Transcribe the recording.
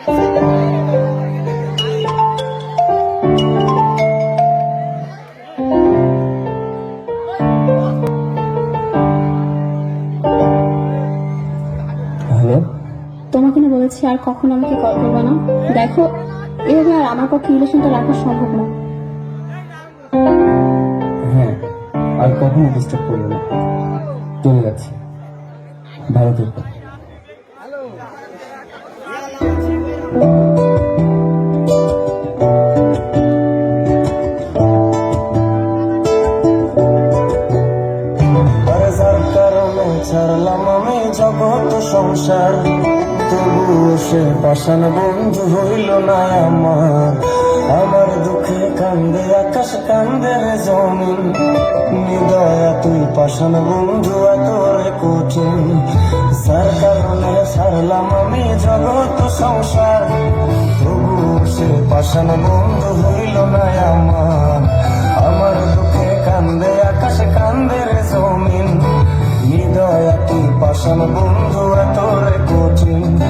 Hello? তোমাকে না বলেছি আর কখনো আমাকে কল করবে না। দেখো এভাবে আর আমার পক্ষে রিলেশনটা রাখা সম্ভব না। হ্যাঁ আর কখনো ডিস্টার্ব করব না। চলে যাচ্ছি। ভালো থেকো। জগৎ সংসার তবুও সে পাষাণ বন্ধু হইল না আমার। আমার দুঃখে কান্দে, আকাশ কান্দে রে জমিন। নিদয়া তুই পাষাণ বন্ধু এত রে কঠিন। যার কারণে ছাড়লাম আমি জগৎ সংসার তবুও সে পাষাণ বন্ধু হইল না আমার। আমার দুঃখে কান্দে পাষাণ বন্ধু এত কঠিন